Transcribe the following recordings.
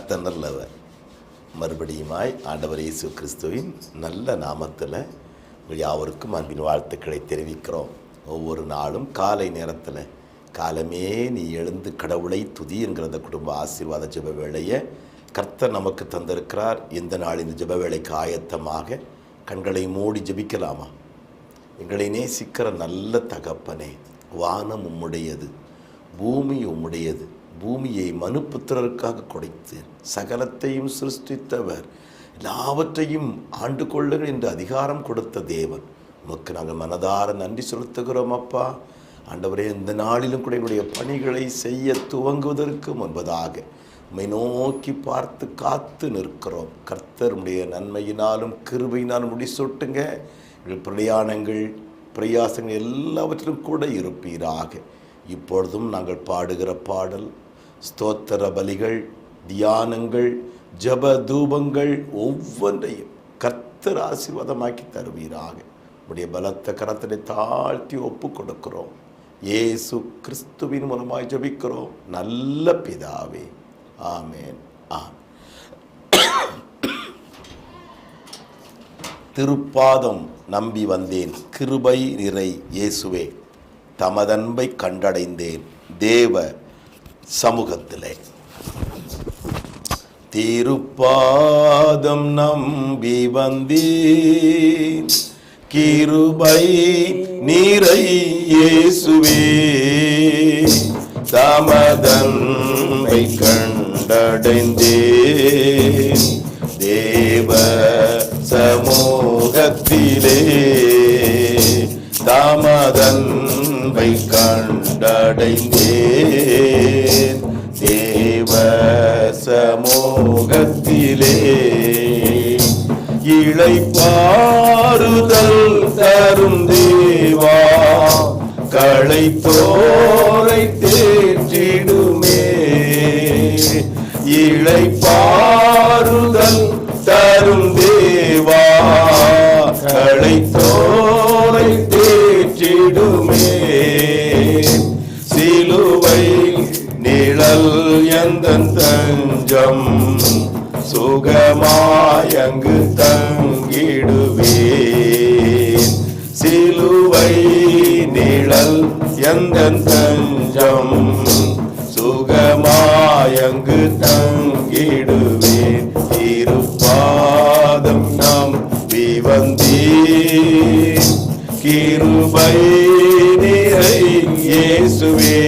கர்த்தர் நல்லவர் மறுபடியுமாய் ஆண்டவர் இயேசு கிறிஸ்துவின் நல்ல நாமத்தில் யாவருக்கும் அன்பின் வாழ்த்துக்களை தெரிவிக்கிறோம். ஒவ்வொரு நாளும் காலை நேரத்தில் காலமே நீ எழுந்து கடவுளை துதி என்கிற அந்த குடும்ப ஆசீர்வாத ஜெப வேளையை கர்த்தர் நமக்கு தந்திருக்கிறார். இந்த நாள் இந்த ஜெப வேலைக்கு ஆயத்தமாக கண்களை மூடி ஜெபிக்கலாமா? எங்களை நேசிக்கிற நல்ல தகப்பனே வானம் உம்முடையது பூமி உம்முடையது பூமியை மனுப்புத்திரருக்காக கொடுத்தேன். சகலத்தையும் சிருஷ்டித்தவர். எல்லாவற்றையும் ஆண்டு கொள்ளுங்கள் என்று அதிகாரம் கொடுத்த தேவன். உமக்கு நாங்கள் மனதார நன்றி செலுத்துகிறோம் அப்பா. ஆண்டவரே இந்த நாளிலும் கூட எங்களுடைய பணிகளை செய்ய துவங்குவதற்கு முன்பதாக உம்மை நோக்கி பார்த்து காத்து நிற்கிறோம். கர்த்தருடைய நன்மையினாலும் கிருபையினாலும் முடிசூட்டுங்க எங்கள் பிரயாணங்கள் பிரயாசங்கள் எல்லாவற்றிலும் கூட இருப்பீராக. இப்பொழுதும் நாங்கள் பாடுகிற பாடல் ஸ்தோத்திர பலிகள் தியானங்கள் ஜப தூபங்கள் ஒவ்வொன்றையும் கர்த்தர் ஆசீர்வாதமாக்கி தருவீராக. உடைய பலத்த கரத்தினை தாழ்த்தி ஒப்பு கொடுக்கிறோம். ஏசு கிறிஸ்துவின் மூலமாய் ஜபிக்கிறோம். நல்ல பிதாவே. ஆமேன். ஆம் திருப்பாதம் நம்பி வந்தேன். கிருபை நிறை இயேசுவே. தமதன்பை கண்டடைந்தேன் தேவ சமூகத்திலே. திருப்பாதம் நம்பி வந்தேன். கிருபை நீரை இயேசுவே. தமதன்பை கண்டடைந்தேன். தாயங்கு தங்கிடுவேன். இருப்பாதம் நாம் விவந்தீர். கிருபை நிறை இயேசுவே.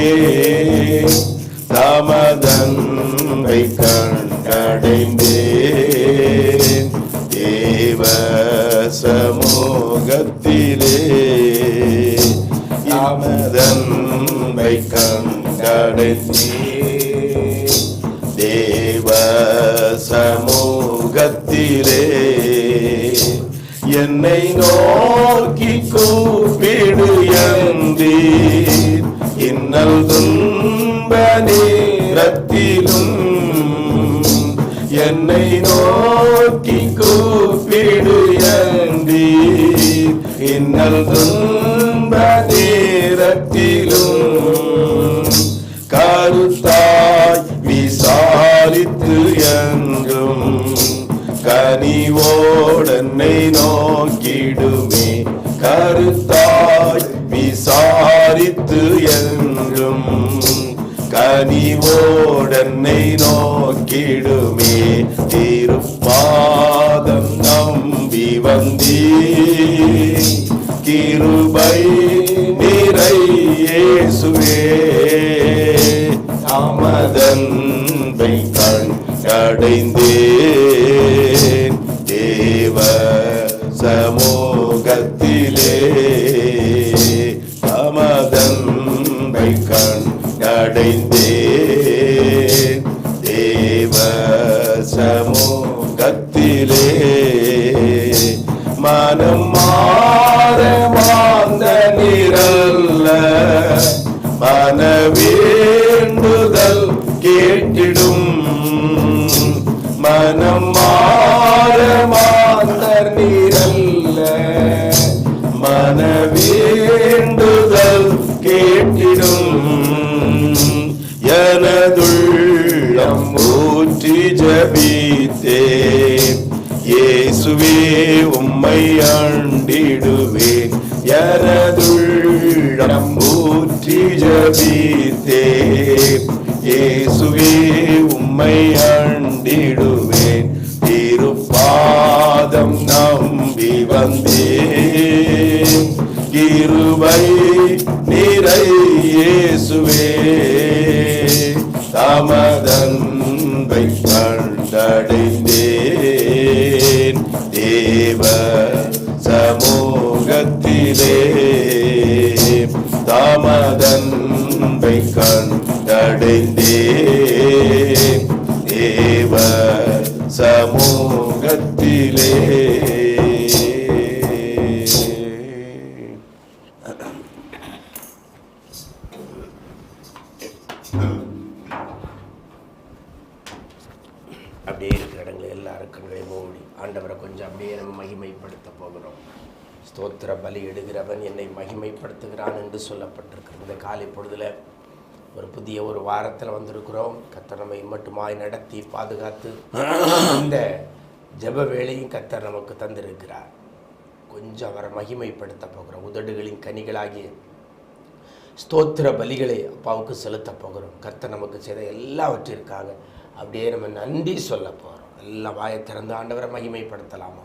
தமதன்பை கண்டடைந்தேன் தேவ சமூகத்திலே தமதன்பை கண்டடைந்தேன் முகத்திலே என்னை நோக்கி கூப்பிடு எந்தீர் இன்னல் துன்ப நேரத்திலும் என்னை நோக்கி கூப்பிடு எந்தீர் இன்னல் துன்ப நேரத்திலும் கருத்து என்னை நோக்கிடுமே. கருத்தாய் விசாரித்து என்றும் கனிவோடனை நோக்கிடுமே. திருப்பாதம் நம்பி வந்தீ கிருபை நிறை இயேசுவே. கண் கண்டடைந்தேன் தேவ சமூகத்திலே அமதன்பை கண்டடைந்தே தேவ சமூகத்திலே மனம் மாறவ ஜபித்தேன் இயேசுவே உம்மை ஆண்டிடுவேன் எனதுள்ளம் ஊற்றி ஜபித்தேன் இயேசுவே உம்மை ஆண்டிடுவேன் திருப்பாதம் நம்பி வந்தேன் இருவை நிறை இயேசுவே. ஒரு வாரத்தில் வந்திருக்கிறோம். கத்தர் நம்மை மட்டுமாய் நடத்தி பாதுகாத்து இந்த ஜப வேலையும் கத்தர் நமக்கு தந்திருக்கிறார். கொஞ்சம் அவரை மகிமைப்படுத்த போகிறோம். உதடுகளின் கனிகளாகிய ஸ்தோத்திர பலிகளை அப்பாவுக்கு செலுத்த போகிறோம். கர்த்தர் நமக்கு செய்த எல்லாவற்றிற்காக அப்படியே நம்ம நன்றி சொல்ல போகிறோம் எல்லாம் வாயை திறந்து ஆண்டவரை மகிமைப்படுத்தலாமா?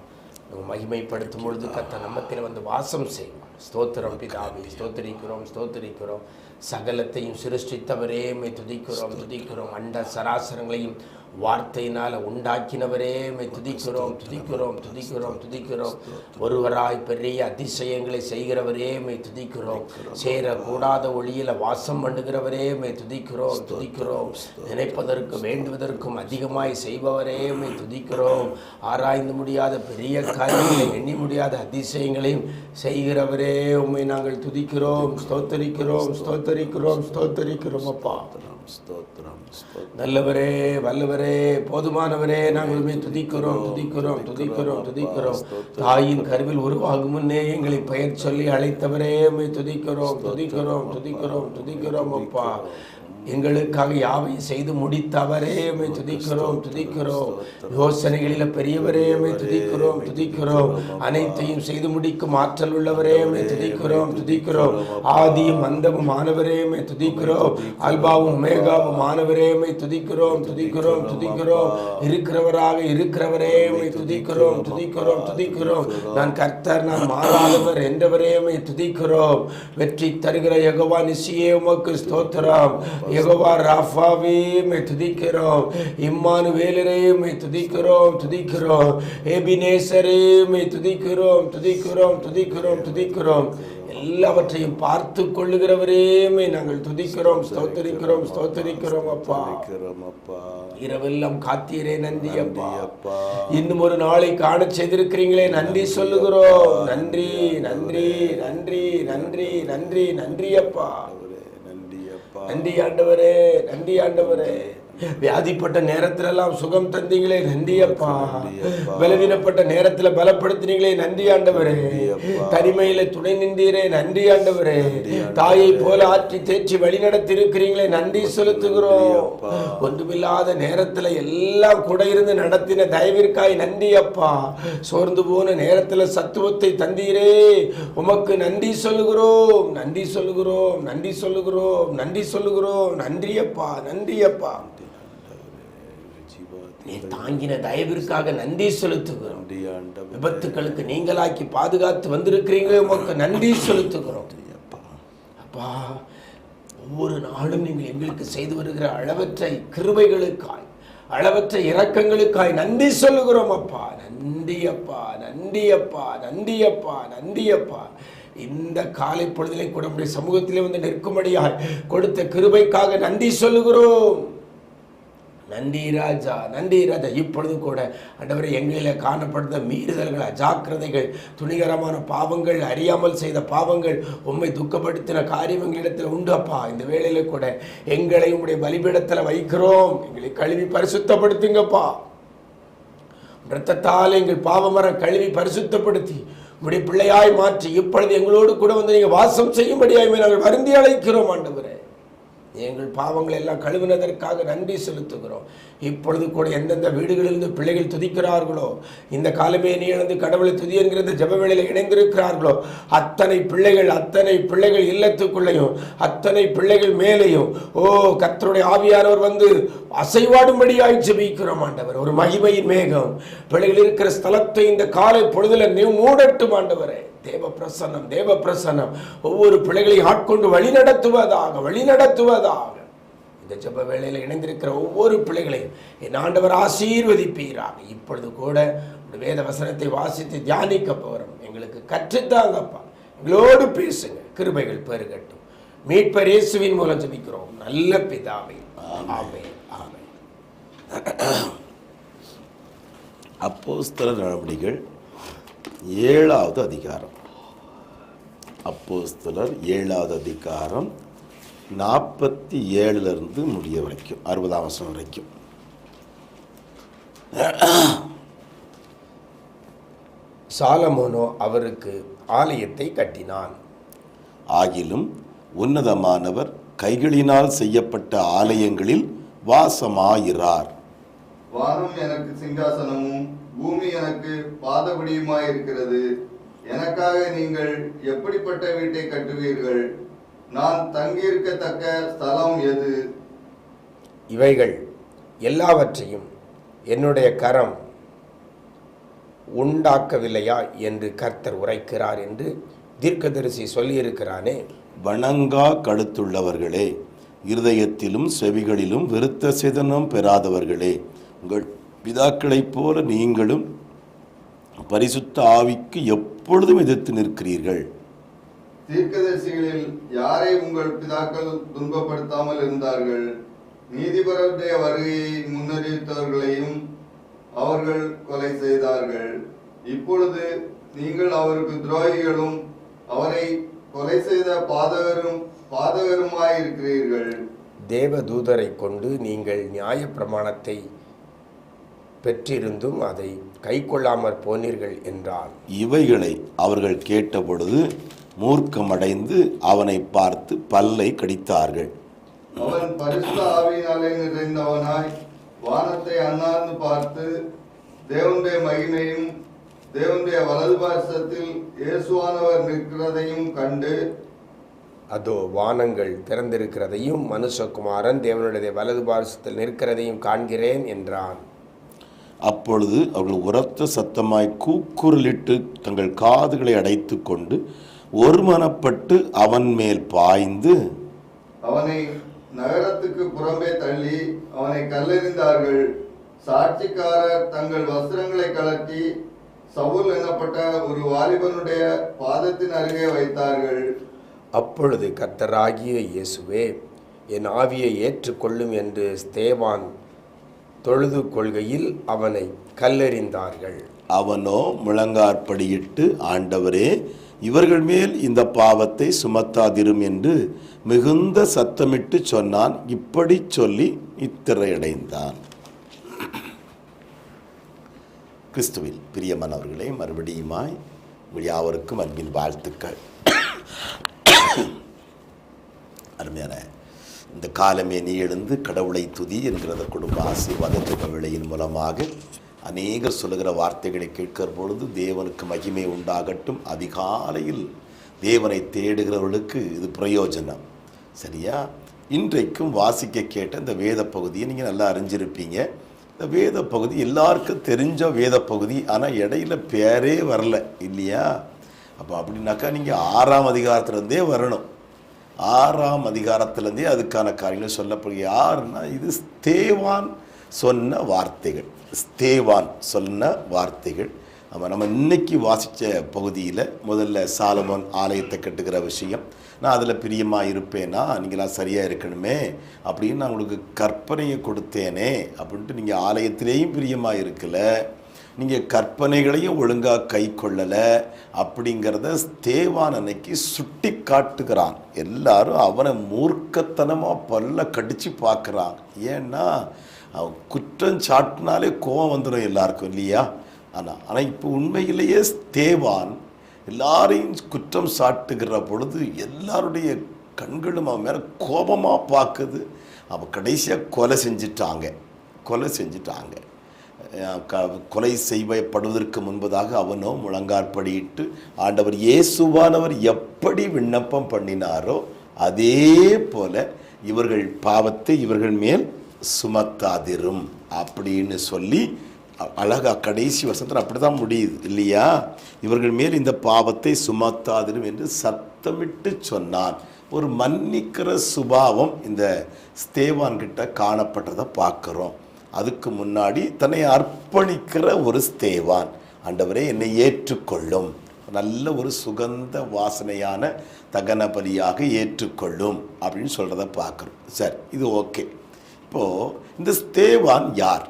நம்ம மகிமைப்படுத்தும் பொழுது கர்த்தர் நம்மத்தில் வந்து வாசம் செய்வோம் ஸ்தோத்திரம் பிதாவி ஸ்தோத்திரிக்கிறோம் ஸ்தோத்திரிக்கிறோம். சகலத்தையும் சிருஷ்டித்தவரே. துதிக்கிறோம் துதிக்கிறோம். அண்ட சராசரங்களையும் வார்த்தையினால் உண்டாக்கினவரே துதிக்கிறோம் துதிக்கிறோம் துதிக்கிறோம் துதிக்கிறோம். ஒருவராய் பெரிய அதிசயங்களை செய்கிறவரே மை துதிக்கிறோம். சேரக்கூடாத ஒளியில வாசம் பண்ணுகிறவரே மை துதிக்கிறோம் துதிக்கிறோம். நினைப்பதற்கு வேண்டுவதற்கும் அதிகமாய் செய்பவரே மை துதிக்கிறோம். ஆராய்ந்து முடியாத பெரிய காரியங்களை எண்ணி முடியாத அதிசயங்களையும் செய்கிறவரே உம்மை நாங்கள் துதிக்கிறோம் ஸ்தோத்தரிக்கிறோம் ஸ்தோத்தரிக்கிறோம் ஸ்தோத்தரிக்கிறோம் அப்பா. ஸ்தோத்திரம் நல்லவரே வல்லவரே போதுமானவரே நாங்கள் உண்மை துதிக்கிறோம் துதிக்கிறோம் துதிக்கிறோம். துதிக்கிறோம் தாயின் கருவில் உருவாகும் முன்னே எங்களை பெயர் சொல்லி அழைத்தவரே துதிக்கிறோம் துதிக்கிறோம் துதிக்கிறோம் துதிக்கிறோம் அப்பா. எங்களுக்காக யாவையும் செய்து முடித்தவரே உம்மை துதிக்கிறோம் துதிக்கிறோம். யோசனைகளில் பெரியவரே உம்மை துதிக்கிறோம் துதிக்கிறோம் அனைத்தையும் செய்து முடிக்கும் ஆற்றல் உள்ளவரே உம்மை துதிக்கிறோம் துதிக்கிறோம். ஆதியும் அந்தமும் ஆனவரே உம்மை துதிக்கிறோம். அல்பாவும் மேகாவும் ஆனவரே உம்மை துதிக்கிறோம் துதிக்கிறோம் துதிக்கிறோம் இருக்கிறவராக இருக்கிறவரே உம்மை துதிக்கிறோம் துதிக்கிறோம் துதிக்கிறோம் நான் கர்த்தர் நான் மாறாதவர் என்றவரே உம்மை துதிக்கிறோம். வெற்றி தருகிற யெகோவா நிசியே உமக்கு ஸ்தோத்திரம். யெகோவா ராஃபாவே உம்மை துதிக்கிறோம். இம்மானு வேலரே உம்மை துதிக்கிறோம் துதிக்கிறோம். ஏபினேசரே உம்மை துதிக்கிறோம் துதிக்கிறோம் துதிக்கிறோம் துதிக்கிறோம். எல்லாவற்றையும் பார்த்து கொள்ளுகிறவரே உம்மை நாங்கள் துதிக்கிறோம் ஸ்தோத்தரிக்கிறோம் ஸ்தோத்தரிக்கிறோம் அப்பா. அப்பா. இரவெல்லாம் காத்தீரே நன்றி அப்பா. அப்பா. இன்னும் ஒரு நாளை காண செய்திருக்கிறீங்களே நன்றி சொல்லுகிறோம். நன்றி நன்றி. நன்றி நன்றி நன்றி நன்றி அப்பா. நன்றி ஆண்டவரே நன்றி ஆண்டவரே. வியாதிப்பட்ட நேரத்துல எல்லாம் சுகம் தந்தீங்களே நன்றி அப்பா பலவீனப்பட்ட நேரத்துல பலப்படுத்தினீங்களே நன்றி ஆண்டவரே தனிமையில துணை நின்றீரே நன்றி ஆண்டவரே தாயை போல ஆற்றி தேற்றி வழி நடத்தி இருக்கிறீங்களே நன்றி செலுத்துகிறோம். ஒன்றுமில்லாத நேரத்துல எல்லாம் கூட இருந்து நடத்தின தயவிற்காய் நன்றி அப்பா சோர்ந்து போன நேரத்துல சத்துவத்தை தந்தீரே. உமக்கு நன்றி சொல்லுகிறோம் நன்றி சொல்லுகிறோம் நன்றி சொல்லுகிறோம் நன்றி சொல்லுகிறோம். நன்றி அப்பா நன்றி அப்பா நீ தாங்கின தயவிற்காக நன்றி செலுத்துகிறோம். விபத்துக்களுக்கு நீங்களாக்கி பாதுகாத்து வந்திருக்கிறீங்களே உமக்கு நன்றி செலுத்துகிறோம். அப்பா ஒவ்வொரு நாளும் நீங்கள் எங்களுக்கு செய்து வருகிற அளவற்ற கிருபைகளுக்காய் அளவற்ற இரக்கங்களுக்காய் நன்றி சொல்லுகிறோம் அப்பா. நன்றி அப்பா நன்றி அப்பா நன்றி அப்பா நன்றி அப்பா இந்த காலை பொழுதிலே கூட நம்முடைய சமூகத்திலே வந்து நிற்கும்படியாய் கொடுத்த கிருபைக்காக நன்றி சொல்லுகிறோம். நன்றி ராஜா நன்றி ராஜா. இப்பொழுது கூட அண்டவரை எங்களில் காணப்படுத்த மீறுதல்கள் அஜாக்கிரதைகள் துணிகரமான பாவங்கள் அறியாமல் செய்த பாவங்கள் உண்மை துக்கப்படுத்தின காரியம் எங்களிடத்தில் உண்டு அப்பா. இந்த வேளையில கூட எங்களை உங்களுடைய பலிபீடத்தில் வைக்கிறோம். எங்களை கழுவி பரிசுத்தப்படுத்துங்கப்பா. இரத்தத்தால் எங்கள் பாவமரம் கழுவி பரிசுத்தப்படுத்தி உங்களுடைய பிள்ளையாய் மாற்றி இப்பொழுது எங்களோடு கூட வந்து நீங்கள் வாசம் செய்யும்படியாய் நாங்கள் வருந்தி அழைக்கிறோம் ஆண்டவரே. எங்கள் பாவங்களை எல்லாம் கழுவினதற்காக நன்றி செலுத்துகிறோம். இப்பொழுது கூட எந்தெந்த வீடுகளிலிருந்து பிள்ளைகள் துதிக்கிறார்களோ இந்த காலமே நீ எழுந்து கடவுளை துதி என்கிற இந்த ஜபவேளையில் இணைந்திருக்கிறார்களோ அத்தனை பிள்ளைகள் அத்தனை பிள்ளைகள் இல்லத்துக்குள்ளேயும் அத்தனை பிள்ளைகள் மேலேயும் ஓ கத்தருடைய ஆவியானவர் வந்து அசைவாடும்படியாய் ஜெபிக்கிறோம் ஆண்டவர். ஒரு மகிமையின் மேகம். பிள்ளைகள் இருக்கிற ஸ்தலத்தை இந்த காலை பொழுதுல நீ மூடட்டும் ஆண்டவரே. தேவ பிரசன்னம் தேவ பிரசன்னம் ஒவ்வொரு பிள்ளைகளையும் ஆட்கொண்டு வழி நடத்துவதாக வழி நடத்துவதாக. இந்த ஜெப வேளையில் இணைந்திருக்கிற ஒவ்வொரு பிள்ளைகளையும் என் ஆண்டவர் ஆசீர்வதிப்பீராக. இப்பொழுது கூட வேத வசனத்தை வாசித்து தியானிக்க போகிறோம் எங்களுக்கு கற்றுத்தாங்கப்பா. எங்களோடு பேசுங்க. கிருபைகள் பெருகட்டும். மீட்பர் இயேசுவின் மூலம் ஜபிக்கிறோம். நல்ல பிதாவை. ஆமே ஆமே அப்போஸ்தல நடவடிக்கைகள் ஏழாவது அதிகாரம். அப்போஸ்தலர் ஏழாவது அதிகாரம் நாற்பத்தி ஏழுலேருந்து முடிய வரைக்கும் அறுபதாம் வருஷம் வரைக்கும். சாலமோனோ அவருக்கு ஆலயத்தை கட்டினான். ஆகிலும் உன்னதமானவர் கைகளினால் செய்யப்பட்ட ஆலயங்களில் வாசமாயிரார். வானம் எனக்கு சிங்காசனமும் பூமி எனக்கு பாதபடியுமாயிருக்கிறது. எனக்காக நீங்கள் எப்படிப்பட்ட வீட்டை கட்டுவீர்கள்? நான் தங்கியிருக்கத்தக்க ஸ்தலம் எது? இவைகள் எல்லாவற்றையும் என்னுடைய கரம் உண்டாக்கவில்லையா என்று கர்த்தர் உரைக்கிறார் என்று தீர்க்கதரிசி சொல்லியிருக்கிறானே. வணங்கா கழுத்துள்ளவர்களே இருதயத்திலும் செவிகளிலும் விருத்த சிதனம் பெறாதவர்களே உங்கள் பிதாக்களைப் போல நீங்களும் பரிசுத்த ஆவிக்கு எப்பொழுதும் எதிர்த்து நிற்கிறீர்கள்? தீர்க்கதரிசிகளில் யாரை உங்கள் பிதாக்கள் துன்பப்படுத்தாமல் இருந்தார்கள்? நீதிபரருடைய வருகையை முன்னறிவித்தவர்களையும் அவர்கள் கொலை செய்தார்கள். இப்பொழுது நீங்கள் அவருக்கு துரோகிகளும் அவரை கொலை செய்த பாதகரும் பாதகருமாயிருக்கிறீர்கள். தேவ தூதரை கொண்டு நீங்கள் நியாயப்பிரமாணத்தை பெற்றிருந்தும் அதை கைக்கொள்ளாமற் போனீர்கள் என்றார் இவைகளை அவர்கள் கேட்டபொழுது மூர்க்கமடைந்து அவனை பார்த்து பல்லை கடித்தார்கள். அவன் பரிசுத்த ஆவியினாலே நிறைந்தவனாய் வானத்தை அண்ணாந்து பார்த்து தேவனுடைய மகிமையும் தேவனுடைய வலது பாரசத்தில் இயேசுவானவர் நிற்கிறதையும் கண்டு அதோ வானங்கள் திறந்திருக்கிறதையும் மனுஷகுமாரன் தேவனுடைய வலது பாரசத்தில் நிற்கிறதையும் காண்கிறேன் என்றான். அப்பொழுது அவர்கள் உரத்த சத்தமாய் கூக்குரலிட்டு தங்கள் காதுகளை அடைத்துக் கொண்டு ஒருமனப்பட்டு அவன் மேல் பாய்ந்து அவனை நகரத்துக்கு புறம்பே தள்ளி அவனை கல்லெறிந்தார்கள். சாட்சிக்காரர் தங்கள் வஸ்திரங்களை கலட்டி சவுல் எனப்பட்ட ஒரு வாலிபனுடைய பாதத்தின் அருகே வைத்தார்கள். அப்பொழுது கர்த்தராகிய இயேசுவே என் ஆவியை ஏற்றுக்கொள்ளும் என்று ஸ்தேவான் தொழுது கொள்கையில் அவனை கல்லெறிந்தார்கள். அவனோ முழங்காற்படியிட்டு ஆண்டவரே இவர்கள் மேல் இந்த பாவத்தை சுமத்தாதிரும் என்று மிகுந்த சத்தமிட்டு சொன்னான். இப்படி சொல்லி இத்திரையடைந்தான் கிறிஸ்துவில் பிரியமானவர்களே மறுபடியுமாய் யாவருக்கும் அன்பின் வாழ்த்துக்கள். அருமையான இந்த காலமே நீ எழுந்து கடவுளை துதி என்கிறத கொடுக்க ஆசீர்வாத ஜெப மூலமாக அநேகர் சொல்லுகிற வார்த்தைகளை கேட்கிற பொழுது தேவனுக்கு மகிமை உண்டாகட்டும். அதிகாலையில் தேவனை தேடுகிறவர்களுக்கு இது பிரயோஜனம். சரியா? இன்றைக்கும் வாசிக்க கேட்ட இந்த வேத பகுதியை நீங்கள் நல்லா அறிஞ்சிருப்பீங்க. இந்த வேத பகுதி எல்லாருக்கும் தெரிஞ்ச வேத பகுதி ஆனால் இடையில பேரே வரல இல்லையா? அப்போ அப்படின்னாக்கா நீங்கள் ஆறாம் அதிகாரத்துலேருந்தே வரணும். ஆறாம் அதிகாரத்திலேருந்தே அதுக்கான காரியங்கள் சொல்லப்படுகிற யாருன்னா இது ஸ்தேவான் சொன்ன வார்த்தைகள். ஸ்தேவான் சொன்ன வார்த்தைகள். ஆமாம் நம்ம இன்னைக்கு வாசித்த பகுதியில் முதல்ல சாலமோன் ஆலயத்தை கட்டுகிற விஷயம். நான் அதில் பிரியமாக இருப்பேனா? நீங்களாம் சரியாக இருக்கணுமே? அப்படின்னு நான் உங்களுக்கு கற்பனையை கொடுத்தேனே அப்படின்ட்டு நீங்கள் ஆலயத்திலேயும் பிரியமாக இருக்கலை. நீங்கள் கற்பனைகளையும் ஒழுங்காக கை கொள்ளலை அப்படிங்கிறத தேவான் அன்னைக்கு சுட்டி காட்டுகிறான். எல்லாரும் அவனை மூர்க்கத்தனமாக பல்ல கடித்து பார்க்குறான் ஏன்னா அவன் குற்றம் சாட்டினாலே கோவம் வந்துடும் எல்லாருக்கும் இல்லையா? ஆனால் ஆனால் இப்போ உண்மையிலேயே தேவான் எல்லாரையும் குற்றம் சாட்டுகிற பொழுது எல்லாருடைய கண்களும் அவன் மேலே கோபமாக பார்க்குது அவன் கடைசியாக கொலை செஞ்சிட்டாங்க. கொலை செஞ்சிட்டாங்க. கொலை செய்யப்படுவதற்கு முன்பதாக அவனோ முழங்காற்படியிட்டு ஆண்டவர் இயேசுவானவர் எப்படி விண்ணப்பம் பண்ணினாரோ அதே போல இவர்கள் பாவத்தை இவர்கள் மேல் சுமத்தாதிரும் அப்படின்னு சொல்லி அழகா கடைசி வருஷத்தில் அப்படி தான் முடியுது இல்லையா? இவர்கள் மேல் இந்த பாவத்தை சுமத்தாதிரும் என்று சத்தமிட்டு சொன்னான். ஒரு மன்னிக்கிற சுபாவம் இந்த ஸ்தேவான்கிட்ட காணப்பட்டதை பார்க்குறோம். அதுக்கு முன்னாடி தன்னை அர்ப்பணிக்கிற ஒரு ஸ்தேவான். ஆண்டவரே என்னை ஏற்றுக்கொள்ளும். நல்ல ஒரு சுகந்த வாசனையான தகன பலியாக ஏற்றுக்கொள்ளும் அப்படின்னு சொல்கிறத பார்க்குறோம். சரி இது ஓகே. இப்போது இந்த ஸ்தேவான் யார்?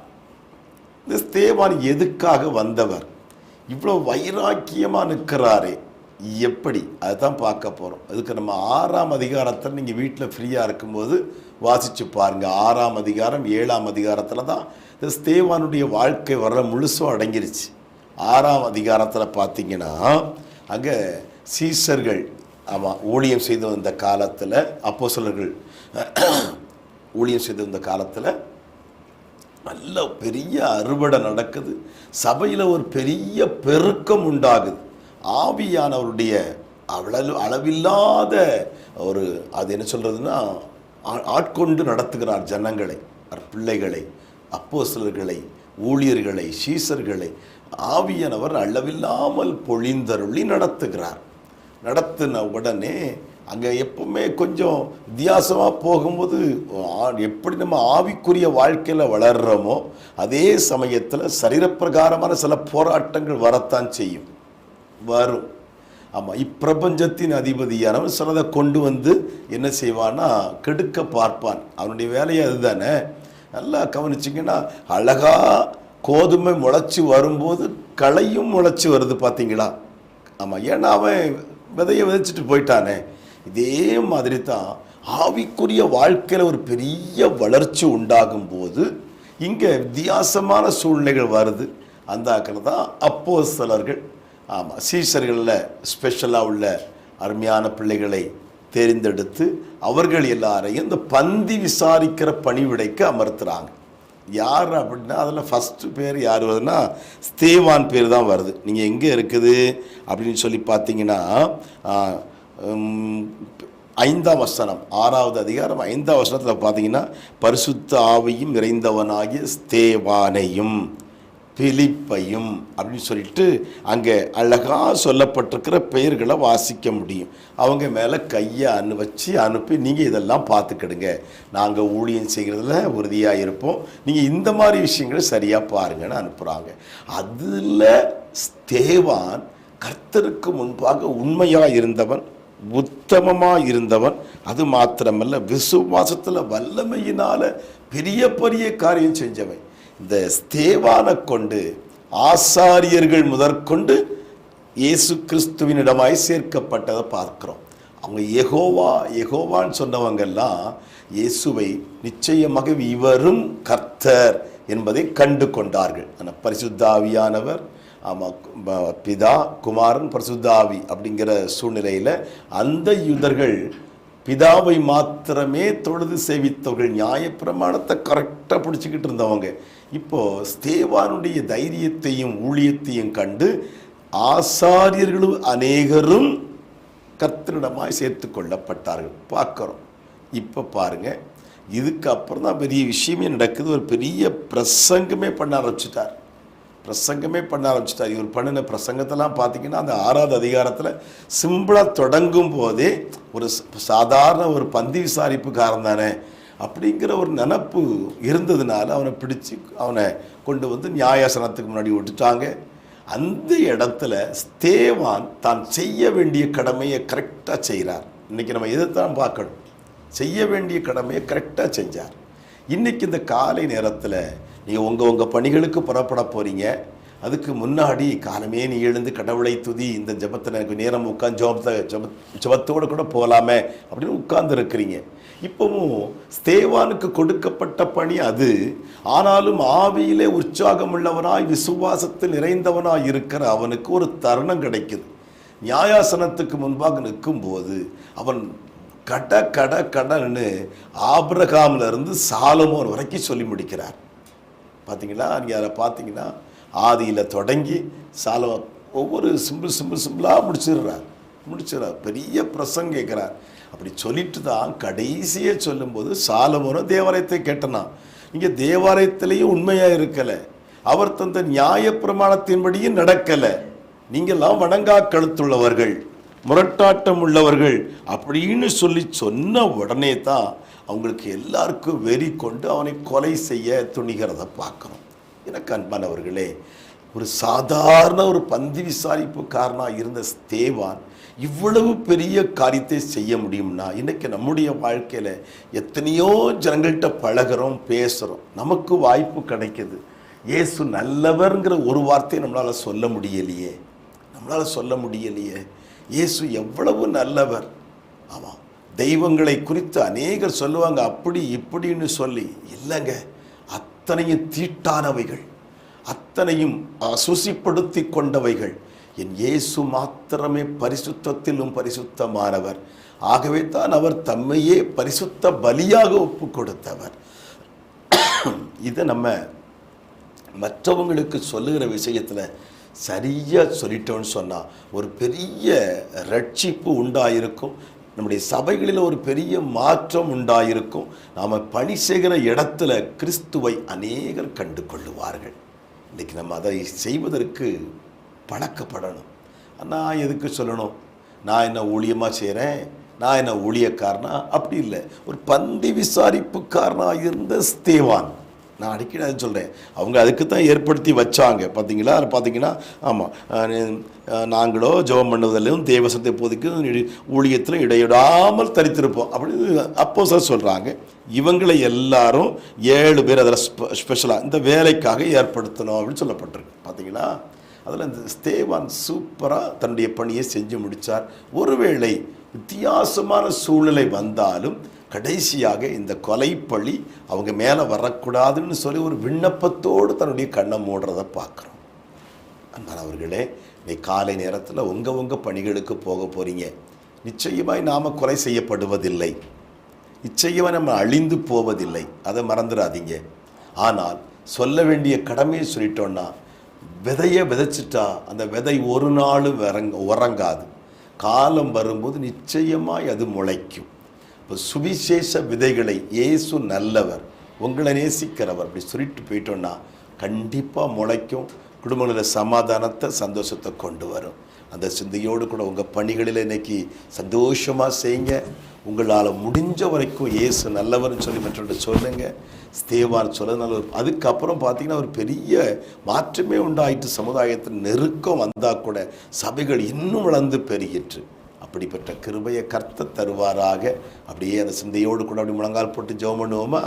இந்த ஸ்தேவான் எதுக்காக வந்தவர்? இவ்வளோ வைராக்கியமாக நிற்கிறாரே. எப்படி? அதுதான் பார்க்க போகிறோம் அதுக்கு நம்ம ஆறாம் அதிகாரத்தில் நீங்கள் வீட்டில் ஃப்ரீயாக இருக்கும்போது வாசித்து பாருங்கள் ஆறாம் அதிகாரம் ஏழாம் அதிகாரத்தில் தான் இந்த ஸ்தேவானுடைய வாழ்க்கை வர முழுசும் அடங்கிருச்சு. ஆறாம் அதிகாரத்தில் பார்த்தீங்கன்னா அங்கே சீசர்கள் ஆமாம் ஊழியம் செய்து வந்த காலத்தில் அப்போஸ்தலர்கள் ஊழியம் செய்து வந்த காலத்தில் நல்ல பெரிய அறுவடை நடக்குது. சபையில் ஒரு பெரிய பெருக்கம் உண்டாகுது. ஆவியானவருடைய அவ்வளவு அளவில்லாத ஒரு அது என்ன சொல்கிறதுன்னா ஆட்கொண்டு நடத்துகிறார் ஜனங்களை பிள்ளைகளை பிள்ளைகளை சிலர்களை ஊழியர்களை சீசர்களை. ஆவியானவர் அளவில்லாமல் பொழிந்தருளி நடத்துகிறார். நடத்தின உடனே அங்கே எப்பவுமே கொஞ்சம் வித்தியாசமாக போகும்போது ஆ- எப்படி நம்ம ஆவிக்குரிய வாழ்க்கையில் வளர்கிறோமோ அதே சமயத்தில் சரீரப்பிரகாரமான சில போராட்டங்கள் வரத்தான் செய்யும். வரும். ஆமாம் இப்பிரபஞ்சத்தின் அதிபதியானவன் சிலதை கொண்டு வந்து என்ன செய்வான்னா கெடுக்க பார்ப்பான். அவனுடைய வேலையே அதுதானே. நல்லா கவனிச்சிங்கன்னா அழகாக கோதுமை முளைச்சி வரும்போது களையும் முளைச்சி வருது பார்த்தீங்களா? ஆமாம் ஏன்னா அவன் விதையை விதைச்சிட்டு போயிட்டானே. இதே மாதிரி தான் ஆவிக்குரிய வாழ்க்கையில் ஒரு பெரிய வளர்ச்சி உண்டாகும் போது இங்கே வித்தியாசமான சூழ்நிலைகள் வருது. அந்த ஆக்கில் தான் அப்போ சிலர்கள் ஆமாம் சீசர்களில் ஸ்பெஷலாக உள்ள அருமையான பிள்ளைகளை தேர்ந்தெடுத்து அவர்கள் எல்லாரையும் இந்த பந்தி விசாரிக்கிற பணிவிடைக்கு அமர்த்துறாங்க. யார் அப்படின்னா அதில் ஃபஸ்ட்டு பேர் யார் வருதுன்னா ஸ்தேவான் பேர் தான் வருது. நீங்கள் எங்கே இருக்குது? அப்படின்னு சொல்லி பார்த்தீங்கன்னா ஐந்தாம் வசனம் ஆறாவது அதிகாரம் ஐந்தாம் வசனத்தில் பார்த்தீங்கன்னா பரிசுத்த ஆவியும் நிறைந்தவனாகிய ஸ்தேவானையும் பிலிப்பையும் அப்படின்னு சொல்லிட்டு அங்கே அழகாக சொல்லப்பட்டிருக்கிற பெயர்களை வாசிக்க முடியும். அவங்க மேலே கையை அனு வச்சு அனுப்பி நீங்கள் இதெல்லாம் பார்த்துக்கிடுங்க. நாங்கள் ஊழியம் செய்கிறதுல உறுதியாக இருப்போம். நீங்கள் இந்த மாதிரி விஷயங்களை சரியாக பாருங்கன்னு அனுப்புகிறாங்க அதில் ஸ்தேவான் கர்த்தருக்கு முன்பாக உண்மையாக இருந்தவன் உத்தமமாக இருந்தவன் அது மாத்திரமல்ல விசுவாசத்தில் வல்லமையினால் பெரிய பெரிய காரியம் செஞ்சவன். இந்த ஸ்தேவானை கொண்டு ஆசாரியர்கள் முதற்கொண்டு இயேசு கிறிஸ்துவினிடமாய் சேர்க்கப்பட்டதை பார்க்குறோம். அவங்க எகோவா எகோவான்னு சொன்னவங்கெல்லாம் இயேசுவை நிச்சயமாக இவரும் கர்த்தர் என்பதை கண்டு கொண்டார்கள். ஆனால் பரிசுத்தாவியானவர் ஆமாம் ப- பிதா குமாரன் பரிசுத்தாவி அப்படிங்கிற சூழ்நிலையில் அந்த யூதர்கள் பிதாவை மாத்திரமே தொழுது சேவித்தவர்கள் நியாயப்பிரமாணத்தை கரெக்டாக பிடிச்சிக்கிட்டு இருந்தவங்க. இப்போ ஸ்தேவானுடைய தைரியத்தையும் ஊழியத்தையும் கண்டு ஆசாரியர்களும் அநேகரும் கர்த்தரிடமாய் சேர்த்து கொள்ளப்பட்டார்கள். பார்க்குறோம். இப்போ பாருங்க. இதுக்கப்புறம் தான் பெரிய விஷயமே நடக்குது. ஒரு பெரிய பிரசங்கமே பண்ண ஆரம்பிச்சிட்டார். பிரசங்கமே பண்ண ஆரம்பிச்சிட்டார். இவர் பண்ணின பிரசங்கத்தெல்லாம் பார்த்தீங்கன்னா அந்த ஆறாவது அதிகாரத்தில் சிம்பிளாக தொடங்கும் போதே ஒரு சாதாரண ஒரு பந்தி விசாரிப்புக்காரன் தானே. அப்படிங்கிற ஒரு நினப்பு இருந்ததுனால அவனை பிடிச்சு அவனை கொண்டு வந்து நியாயாசனத்துக்கு முன்னாடி விட்டுட்டாங்க அந்த இடத்துல ஸ்தேவான் தான் செய்ய வேண்டிய கடமையை கரெக்டாக செய்கிறார். இன்னைக்கு நம்ம இதைத்தான் பார்க்கணும்? செய்ய வேண்டிய கடமையை கரெக்டாக செஞ்சார். இன்னைக்கு இந்த காலை நேரத்தில் நீங்கள் உங்கள் உங்கள் பணிகளுக்கு புறப்பட போகிறீங்க அதுக்கு முன்னாடி காலமே நீ எழுந்து கடவுளை துதி இந்த ஜபத்தில் எனக்கு நேரம் உட்காந்து ஜபத்தை ஜப ஜபத்தோடு கூட போகலாமே அப்படின்னு உட்கார்ந்து இருக்கிறீங்க. இப்போவும் ஸ்தேவானுக்கு கொடுக்கப்பட்ட பணி அது. ஆனாலும் ஆவியிலே உற்சாகம் உள்ளவனாய் விசுவாசத்தில் நிறைந்தவனாய் இருக்கிற அவனுக்கு ஒரு தருணம் கிடைக்குது. நியாயாசனத்துக்கு முன்பாக நிற்கும்போது அவன் கட கட கடன்னு ஆப்ரகாம்லேருந்து சாலமோன் வரைக்கும் சொல்லி முடிக்கிறார். பார்த்தீங்களா நீங்கள் அதை பார்த்தீங்கன்னா ஆதியில் தொடங்கி சால ஒவ்வொரு சிம்பிள் சிம்பிள் சிம்பிளாக முடிச்சிடுறார். முடிச்சிடுறார். பெரிய பிரசங்க கேட்குறார். அப்படி சொல்லிட்டு தான் கடைசியே சொல்லும்போது சாலமோனும் தேவாலயத்தை கேட்டனா இங்கே தேவாலயத்திலையும் உண்மையாக இருக்கலை. அவர் தந்த நியாயப்பிரமாணத்தின்படியும் நடக்கலை. நீங்கள்லாம் வணங்கா கழுத்துள்ளவர்கள் முரட்டாட்டம் உள்ளவர்கள் அப்படின்னு சொல்லி சொன்ன உடனே தான் அவங்களுக்கு எல்லாருக்கும் வெறி கொண்டு அவனை கொலை செய்ய துணிகிறத பார்க்குறோம். எனக்கு அன்பானவர்களே ஒரு சாதாரண ஒரு பந்தி விசாரிப்புக்காரனாக இருந்த தேவான் இவ்வளவு பெரிய காரியத்தை செய்ய முடியும்னா இன்றைக்கி நம்முடைய வாழ்க்கையில் எத்தனையோ ஜனங்கள்கிட்ட பழகுறோம் பேசுகிறோம் நமக்கு வாய்ப்பு கிடைக்கிது. இயேசு நல்லவர்ங்கிற ஒரு வார்த்தையை நம்மளால் சொல்ல முடியலையே. நம்மளால் சொல்ல முடியலையே. இயேசு எவ்வளவு நல்லவர். ஆமாம் தெய்வங்களை குறித்து அநேகர் சொல்லுவாங்க அப்படி இப்படின்னு சொல்லி. இல்லைங்க அத்தனையும் தீட்டானவைகள். அத்தனையும் அசுசிப்படுத்தி கொண்டவைகள். என் இயேசு மாத்திரமே பரிசுத்தத்திலும் பரிசுத்தமானவர். ஆகவே தான் அவர் தம்மையே பரிசுத்த பலியாக ஒப்பு கொடுத்தவர் இதை நம்ம மற்றவங்களுக்கு சொல்லுகிற விஷயத்தில் சரியாக சொல்லிட்டோன்னு சொன்னால் ஒரு பெரிய ரட்சிப்பு உண்டாயிருக்கும். நம்முடைய சபைகளில் ஒரு பெரிய மாற்றம் உண்டாயிருக்கும். நாம் பணி செய்கிற இடத்துல கிறிஸ்துவை அநேகர் கண்டு கொள்ளுவார்கள் இன்றைக்கி நம்ம அதை செய்வதற்கு பழக்கப்படணும். நான் எதுக்கு சொல்லணும்? நான் என்ன ஊழியமாக செய்கிறேன் நான் என்ன ஊழியக்காரனா? அப்படி இல்லை. ஒரு பந்தி விசாரிப்புக்காரனாக இருந்த ஸ்தேவான். நான் அடிக்கடி அதை சொல்கிறேன் அவங்க அதுக்கு தான் ஏற்படுத்தி வச்சாங்க. பார்த்தீங்களா? அது பார்த்தீங்கன்னா ஆமாம் நாங்களோ ஜெபம் பண்ணுவதிலும் தேவசத்தை போதிக்கும் ஊழியத்தில் இடையிடாமல் தரித்திருப்போம். அப்படின்னு அப்போ சார் சொல்கிறாங்க இவங்களை எல்லாரும் ஏழு பேர் அதில் ஸ்பெ ஸ்பெஷலாக இந்த வேலைக்காக ஏற்படுத்தணும் அப்படின்னு சொல்லப்பட்டிருக்கு. பார்த்தீங்களா? அதில் இந்த ஸ்தேவான் சூப்பராக தன்னுடைய பணியை செஞ்சு முடித்தார் ஒருவேளை வித்தியாசமான சூழ்நிலை வந்தாலும் கடைசியாக இந்த கொலைப்பழி அவங்க மேலே வரக்கூடாதுன்னு சொல்லி ஒரு விண்ணப்பத்தோடு தன்னுடைய கண்ணை மூடுறதை பார்க்குறோம். அன்பானவர்களே நீ காலை நேரத்தில் உங்கள் உங்கள் பணிகளுக்கு போக போகிறீங்க நிச்சயமாய் நாம் கொலை செய்யப்படுவதில்லை. நிச்சயமாக நம்ம அழிந்து போவதில்லை. அதை மறந்துடாதீங்க. ஆனால் சொல்ல வேண்டிய கடமையை சொல்லிட்டோன்னா விதையை விதைச்சிட்டா அந்த விதை ஒரு நாளும் வரங்க உறங்காது. காலம் வரும்போது நிச்சயமாய் அது முளைக்கும். இப்போ சுவிசேஷ விதைகளை இயேசு நல்லவர் உங்களை நேசிக்கிறவர் அப்படி சொல்லிட்டு போயிட்டோன்னா கண்டிப்பாக முளைக்கும். குடும்பங்களில் சமாதானத்தை சந்தோஷத்தை கொண்டு வரும். அந்த சிந்தையோடு கூட உங்கள் பணிகளில் இன்னைக்கு சந்தோஷமாக செய்யுங்க. உங்களால் முடிஞ்ச வரைக்கும் இயேசு நல்லவர்னு சொல்லி மற்றவர்கிட்ட சொல்லுங்க. ஸ்தேவான் சொல்ல நல்ல அதுக்கப்புறம் பார்த்தீங்கன்னா ஒரு பெரிய மாற்றமே உண்டாயிட்டு சமுதாயத்தில் நெருக்கம் வந்தால் கூட சபைகள் இன்னும் வளர்ந்து பெருகிற்று. அப்படிப்பட்ட கிருபையை கர்த்த தருவாராக. அப்படியே அந்த சிந்தையோடு கூட அப்படி முழங்கால் போட்டு ஜெபம் பண்ணுவோமா?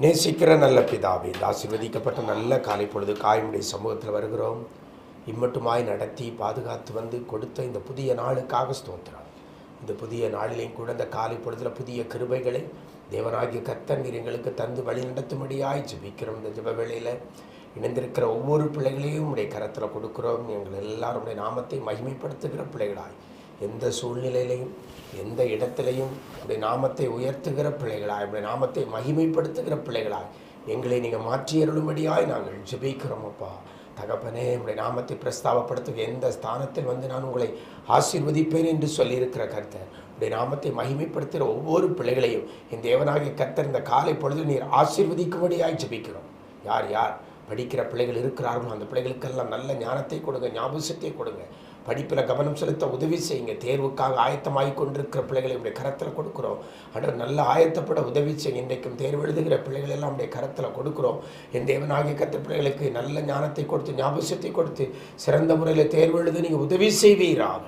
நேசிக்கிற நல்ல பிதாவே இந்த ஆசீர்வதிக்கப்பட்ட நல்ல காலை பொழுது காயமுடைய சமூகத்தில் வருகிறோம். இம்மட்டுமாய் நடத்தி பாதுகாத்து வந்து கொடுத்த இந்த புதிய நாளுக்காக ஸ்தோத்திரம். இந்த புதிய நாளிலையும் கூட இந்த காலை பொழுதில் புதிய கிருபைகளை தேவனாகிய கத்தன் எங்களுக்கு தந்து வழி நடத்தும்படியாய் ஜபிக்கிறோம். இந்த ஜப வேளையில் இணைந்திருக்கிற ஒவ்வொரு பிள்ளைகளையும் உடைய கரத்தில் கொடுக்குறோம். எங்கள் எல்லாருடைய நாமத்தை மகிமைப்படுத்துகிற பிள்ளைகளாய். எந்த சூழ்நிலையிலையும் எந்த இடத்திலையும் உடைய நாமத்தை உயர்த்துகிற பிள்ளைகளாய் உடைய நாமத்தை மகிமைப்படுத்துகிற பிள்ளைகளாய் எங்களை நீங்கள் மாற்றியருளும்படியாய் நாங்கள் ஜெபிக்கிறோம் அப்பா. தகப்பனே உடைய நாமத்தை பிரஸ்தாபப்படுத்துக. எந்த ஸ்தானத்தில் வந்து நான் உங்களை ஆசீர்வதிப்பேன் என்று சொல்லியிருக்கிற கர்த்தர் உடைய நாமத்தை மகிமைப்படுத்துகிற ஒவ்வொரு பிள்ளைகளையும் என் தேவனாகிய கர்த்தர் இந்த காலை பொழுது நீர் ஆசீர்வதிக்கும்படியாய் ஜெபிக்கிறோம். யார் யார் படிக்கிற பிள்ளைகள் இருக்கிறார்களோ அந்த பிள்ளைகளுக்கெல்லாம் நல்ல ஞானத்தை கொடுங்க ஞாபகத்தை கொடுங்க. படிப்பில் கவனம் செலுத்த உதவி செய்யுங்க. தேர்வுக்காக ஆயத்தமாகி கொண்டிருக்கிற பிள்ளைகளை உடைய கரத்தில் கொடுக்குறோம். ஆண்டவர் நல்ல ஆயத்தப்பட உதவி செய்யுங்க. இன்றைக்கும் தேர்வு எழுதுகிற பிள்ளைகள் எல்லாம் உடைய கரத்தில் கொடுக்குறோம். என் தேவனாகிய கத்த பிள்ளைகளுக்கு நல்ல ஞானத்தை கொடுத்து ஞாபகத்தை கொடுத்து சிறந்த முறையில் தேர்வு எழுத நீங்கள் உதவி செய்வீராக.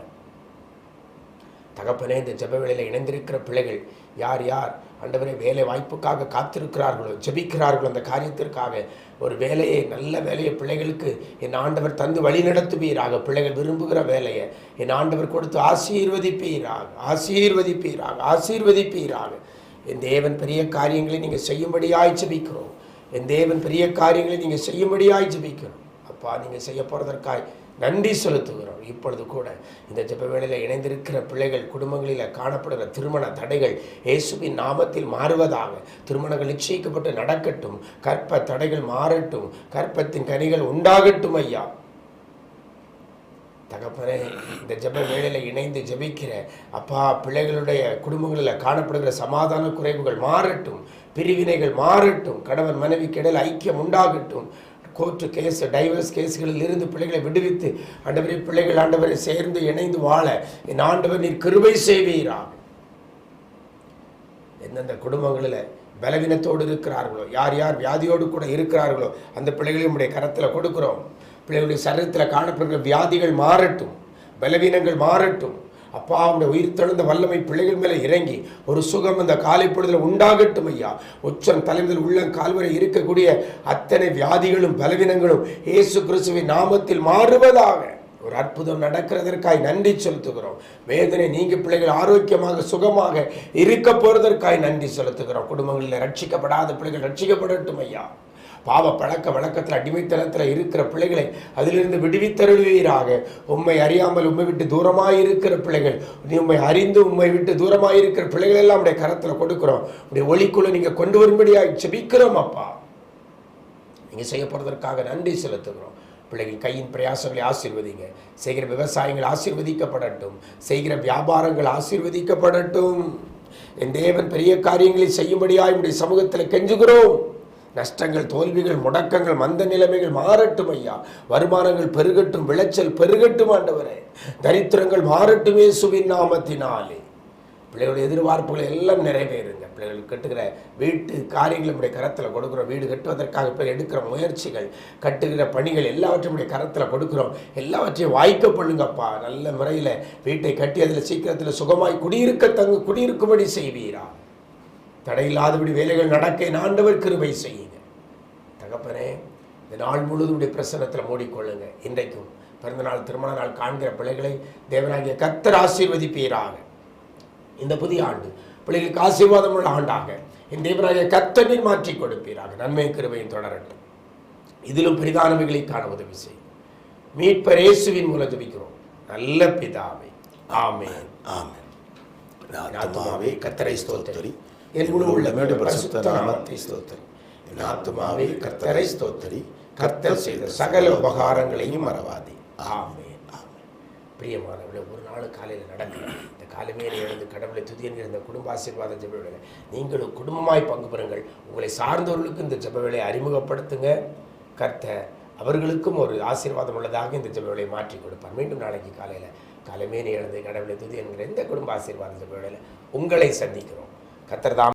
தகப்பனே இந்த ஜப வேளையில் இணைந்திருக்கிற பிள்ளைகள் யார் யார்? ஆண்டவரே வேலை வாய்ப்புக்காக காத்திருக்கிறார்களோ ஜெபிக்கிறார்களோ அந்த காரியத்திற்காக ஒரு வேலையை நல்ல வேலையை பிள்ளைகளுக்கு என் ஆண்டவர் தந்து வழி நடத்துவீராக பிள்ளைகள் விரும்புகிற வேலையை என் ஆண்டவர் கொடுத்து ஆசீர்வதிப்பீராக ஆசீர்வதிப்பீராக ஆசீர்வதிப்பீராக. என் தேவன் பெரிய காரியங்களை நீங்கள் செய்யும்படியாய் ஜெபிக்கிறோம். என் தேவன் பெரிய காரியங்களை நீங்கள் செய்யும்படியாய் ஜெபிக்கிறோம். அப்பா நீங்கள் செய்ய போகிறதற்காய் நன்றி செலுத்துகிறோம். இப்பொழுது கூட இந்த ஜெப வேளையில் இணைந்திருக்கிற பிள்ளைகள் குடும்பங்களில் காணப்படுகிற திருமண தடைகள் இயேசுவின் நாமத்தில் மாறுவதாக திருமணங்கள் நிச்சயிக்கப்பட்டு நடக்கட்டும் கற்ப தடைகள் மாறட்டும் கற்பத்தின் கனிகள் உண்டாகட்டும் ஐயா. தகப்பனே இந்த ஜெப வேளையில் இணைந்து ஜெபிக்கிற அப்பா பிள்ளைகளுடைய குடும்பங்களில் காணப்படுகிற சமாதான குறைவுகள் மாறட்டும் பிரிவினைகள் மாறட்டும் கணவன் மனைவிக்கு இடையில் ஐக்கியம் உண்டாகட்டும். கோர்ட்டு கேஸ் டைவர்ஸ் கேஸுகளில் இருந்து பிள்ளைகளை விடுவித்து ஆண்டவரே பிள்ளைகள் ஆண்டவரை சேர்ந்து இணைந்து வாழ என் ஆண்டவர் நீர் கிருபை செய்வீராக எந்தெந்த குடும்பங்களில் பலவீனத்தோடு இருக்கிறார்களோ யார் யார் வியாதியோடு கூட இருக்கிறார்களோ அந்த பிள்ளைகளையும் உடைய கரத்தில் கொடுக்குறோம். பிள்ளைகளுடைய சரீரத்தில் காணப்படுகிற வியாதிகள் மாறட்டும் பலவீனங்கள் மாறட்டும். அப்பா அவனுடைய உயிர் தெழுந்த வல்லமை பிள்ளைகள் மேலே இறங்கி ஒரு சுகம் அந்த காலை பொழுதில் உண்டாகட்டும் ஐயா. உச்சம் தலைமையில் உள்ள கால்வரை இருக்கக்கூடிய அத்தனை வியாதிகளும் பலவீனங்களும் இயேசு கிறிஸ்துவின் நாமத்தில் மாறுவதாக ஒரு அற்புதம் நடக்கிறதற்காய் நன்றி செலுத்துகிறோம். வேதனை நீங்க பிள்ளைகள் ஆரோக்கியமாக சுகமாக இருக்க போறதற்காய் நன்றி செலுத்துகிறோம். குடும்பங்களில் ரட்சிக்கப்படாத பிள்ளைகள் ரட்சிக்கப்படட்டும் ஐயா. பாவ பழக்க வழக்கத்தில் அடிமைத்தனத்தில் இருக்கிற பிள்ளைகளை அதிலிருந்து விடுவித்தருள்வீராக. உண்மை அறியாமல் உண்மை விட்டு தூரமாக இருக்கிற பிள்ளைகள் நீ அறிந்து உண்மை விட்டு தூரமாக இருக்கிற பிள்ளைகள் எல்லாம் உடைய கரத்தில் கொடுக்கிறோம். உடைய ஒளிக்குள்ள நீங்கள் கொண்டு வரும்படியாக செபிக்கிறோம் அப்பா. நீங்கள் செய்ய போகிறதற்காக நன்றி செலுத்துகிறோம். பிள்ளைகள் கையின் பிரயாசங்களை ஆசீர்வதிங்க. செய்கிற விவசாயங்கள் ஆசீர்வதிக்கப்படட்டும். செய்கிற வியாபாரங்கள் ஆசீர்வதிக்கப்படட்டும். என் தேவன் பெரிய காரியங்களை செய்யும்படியாக உடைய சமூகத்தில் கெஞ்சுகிறோம். நஷ்டங்கள் தோல்விகள் முடக்கங்கள் மந்த நிலைமைகள் மாறட்டும் ஐயா. வருமானங்கள் பெருகட்டும் விளைச்சல் பெருகட்டும் ஆண்டவரே. தரித்திரங்கள் மாறட்டுமே சுவின் நாமத்தினாலே. பிள்ளைகளுடைய எதிர்பார்ப்புகள் எல்லாம் நிறைவேறுங்க. பிள்ளைகள் கட்டுகிற வீட்டு காரியங்களை நம்முடைய கரத்தில் கொடுக்குறோம். வீடு கட்டுவதற்காக இப்போ எடுக்கிற முயற்சிகள் கட்டுகிற பணிகள் எல்லாவற்றையும் நம்முடைய கரத்தில் கொடுக்குறோம். எல்லாவற்றையும் வாய்க்க பண்ணுங்கப்பா. நல்ல முறையில் வீட்டை கட்டி அதில் சீக்கிரத்தில் சுகமாய் குடியிருக்க தங்கு குடியிருக்கும்படி செய்வீரா. தடையில்லாதபடி வேலைகள் நடக்க ஆண்டவர் கிருபை செய்யுங்க. தகப்பனே இந்த நாள் முழுவதும் உடைய பிரசனத்தில் மூடிக்கொள்ளுங்க. இன்றைக்கும் பிறந்த நாள் திருமண நாள் காண்கிற பிள்ளைகளை தேவனாகிய கத்தர் ஆசீர்வதிப்பீராக. இந்த புதிய ஆண்டு பிள்ளைகளுக்கு ஆசீர்வாதம் உள்ள ஆண்டாக என் தேவனாகிய கத்தனில் மாற்றி கொடுப்பீராக. நன்மை கிருபையும் தொடரட்டும். இதிலும் பெரிதானவைகளை காண உதவி செய்யும் மீட்பர் இயேசுவின் மூலம் ஜெபிக்கிறோம். நல்ல பிதாவே. ஆமென். ஆமென். என் ஆத்துமாவே கர்த்தரை ஸ்தோத்தரி. என் முழு உள்ளமேடு பரிசுத்த நாமத்தை ஸ்தோத்தரி. என் ஆத்துமாவே கர்த்தரை ஸ்தோத்தரி. கர்த்தர் செய்த சகல உபகாரங்களையும் மறவாதே. ஆமென் பிரியமானவர்களே ஒரு நாள் காலையில் நடக்கலாம் இந்த காலமே எழுந்து கடவுளை துதி என்கிற இந்த குடும்ப ஆசீர்வாத ஜெப வேலை நீங்களும் குடும்பமாய் பங்கு பெறுங்கள். உங்களை சார்ந்தவர்களுக்கு இந்த ஜெப வேலையை அறிமுகப்படுத்துங்க. கர்த்தர் அவர்களுக்கும் ஒரு ஆசீர்வாதம் உள்ளதாக இந்த ஜெப வேலையை மாற்றி கொடுப்பார். மீண்டும் நாளைக்கு காலையில் காலமே எழுந்து கடவுளை துதி என்கிற இந்த குடும்ப ஆசீர்வாத ஜெப வேலையில் உங்களை சந்திக்கிறோம். கர்த்தர் தாம்